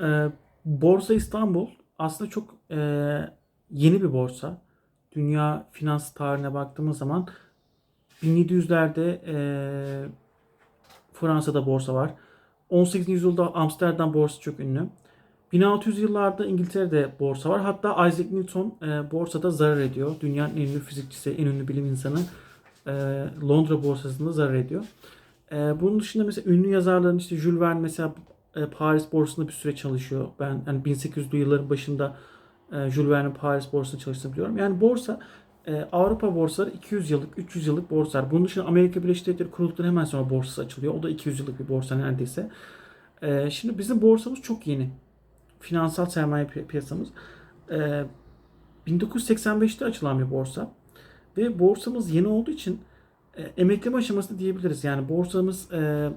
Ee, Borsa İstanbul aslında çok e, yeni bir borsa. Dünya finans tarihine baktığımız zaman 1700'lerde e, Fransa'da borsa var. 18. yüzyılda Amsterdam borsası çok ünlü. 1600 yıllarda İngiltere'de borsa var. Hatta Isaac Newton e, borsada zarar ediyor. Dünyanın en ünlü fizikçisi, en ünlü bilim insanı e, Londra borsasında zarar ediyor. E, bunun dışında mesela ünlü yazarların işte Jules Verne mesela e, Paris borsasında bir süre çalışıyor. Ben yani 1800'lü yılların başında e, Jules Verne'in Paris borsasında çalıştığını biliyorum. Yani borsa e, Avrupa borsaları 200 yıllık, 300 yıllık borsalar. Bunun dışında Amerika Birleşik Devletleri kurulduktan hemen sonra borsası açılıyor. O da 200 yıllık bir borsa neredeyse. E, şimdi bizim borsamız çok yeni. Finansal sermaye pi- piyasamız. E, 1985'te açılan bir borsa. Ve borsamız yeni olduğu için e, emekleme aşamasında diyebiliriz. Yani borsamız e,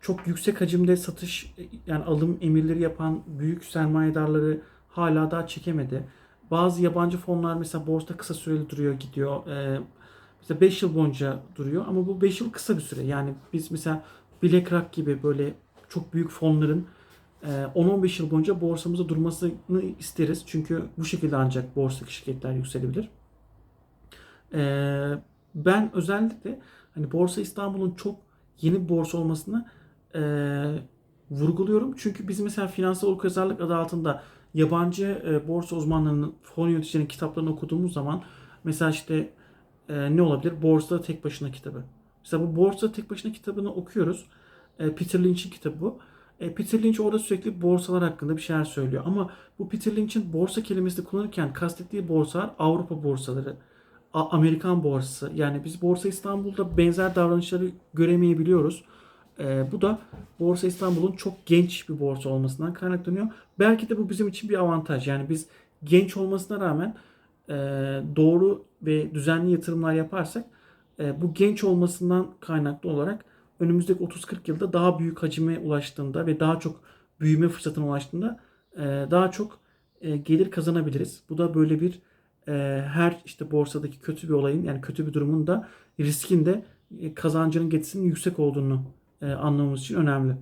çok yüksek hacimde satış e, yani alım emirleri yapan büyük sermayedarları hala daha çekemedi. Bazı yabancı fonlar mesela borsada kısa süreli duruyor gidiyor. Ee, mesela 5 yıl boyunca duruyor ama bu 5 yıl kısa bir süre. Yani biz mesela BlackRock gibi böyle çok büyük fonların e, 10-15 yıl boyunca borsamızda durmasını isteriz. Çünkü bu şekilde ancak borsadaki şirketler yükselebilir. Ee, ben özellikle hani Borsa İstanbul'un çok yeni bir borsa olmasını e, vurguluyorum. Çünkü biz mesela finansal okuryazarlık adı altında yabancı e, borsa uzmanlarının, fon yöneticilerinin kitaplarını okuduğumuz zaman mesela işte e, ne olabilir? Borsa tek başına kitabı. Mesela bu Borsa tek başına kitabını okuyoruz. E, Peter Lynch'in kitabı bu. E, Peter Lynch orada sürekli borsalar hakkında bir şeyler söylüyor. Ama bu Peter Lynch'in borsa kelimesini kullanırken kastettiği borsalar Avrupa borsaları, Amerikan borsası. Yani biz Borsa İstanbul'da benzer davranışları göremeyebiliyoruz. Ee, bu da Borsa İstanbul'un çok genç bir borsa olmasından kaynaklanıyor. Belki de bu bizim için bir avantaj. Yani biz genç olmasına rağmen e, doğru ve düzenli yatırımlar yaparsak e, bu genç olmasından kaynaklı olarak önümüzdeki 30-40 yılda daha büyük hacime ulaştığında ve daha çok büyüme fırsatına ulaştığında e, daha çok e, gelir kazanabiliriz. Bu da böyle bir e, her işte borsadaki kötü bir olayın yani kötü bir durumun da riskin de e, kazancının getirisinin yüksek olduğunu e, anlamamız için önemli.